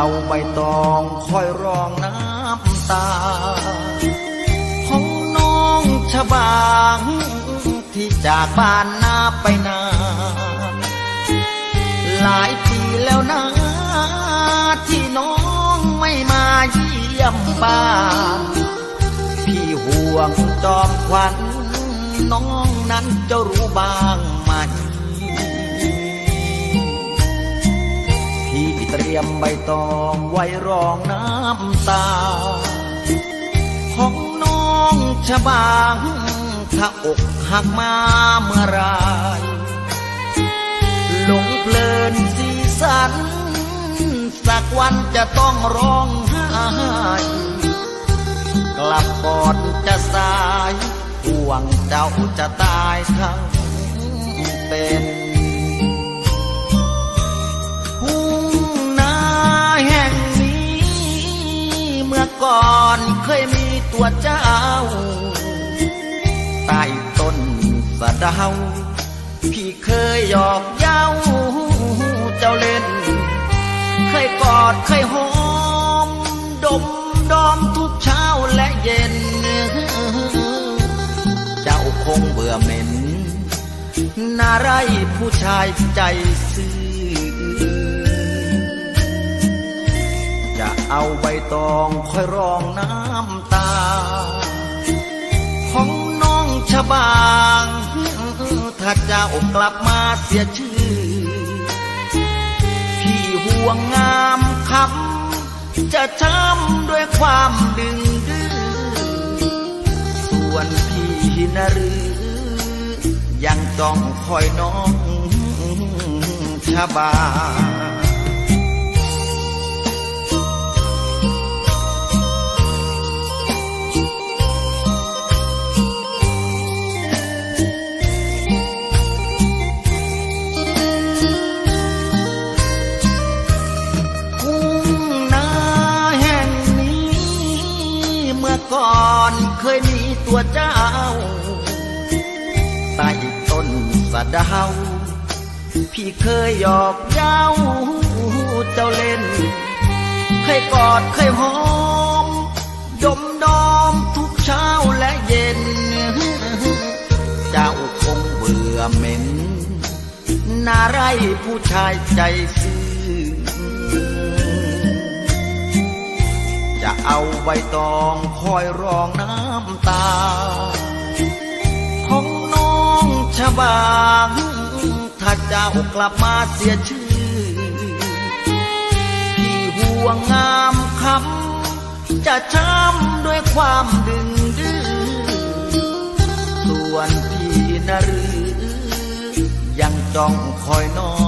เอาใบตองคอยรองน้ำตา ของน้องชบางที่จากบ้านนาไปนาน หลายปีแล้วนะที่น้องไม่มาเยี่ยมบ้านพี่ห่วงจอมขวัญน้องนั้นจะรู้บ้าง ยมใบตองไว้รองน้ำตา ของน้องชบางถ้าอกหักมาเมื่อไรหลงเพลินสีสัน สักวันจะต้องร้องไห้กลับก่อนจะสายห่วงเจ้าจะตายทั้งเป็น เมื่อก่อนเคยมีตัวเจ้า ใต้ต้นสะดาว พี่เคยหยอกเย้าเจ้าเล่น เคยกอดเคยหอม ดมดอมทุกเช้าและเย็น เจ้าคงเบื่อเหม็น นาไรผู้ชายใจซื่อ เอาใบตองคอยรองน้ำตา ของน้องชะบางถ้าเจ้ากลับมาเสียชื่อ พี่ห่วงงามคำจะช้ำด้วยความดึงดื้อส่วนพี่นะหรือ ยังจ้องคอยน้องชะบาทุ่ ก่อนเคยมีตัวเจ้าใต้ต้นสะเดาพี่เคยหยอกเย้าเจ้าเล่น เคยกอดเคยหอม ดมดอมทุกเช้าและเย็น เจ้าคงเบื่อเหม็น นาไรผู้ชายใจซื่อ เอาใบตองคอยรองน้ำตา ของน้องชบางถ้าเจ้ากลับมาเสียชื่อพี่ห่วงงามคำจะช้ำด้วยความดึงดื้อส่วนพี่นรือยังจ้องคอยน้อง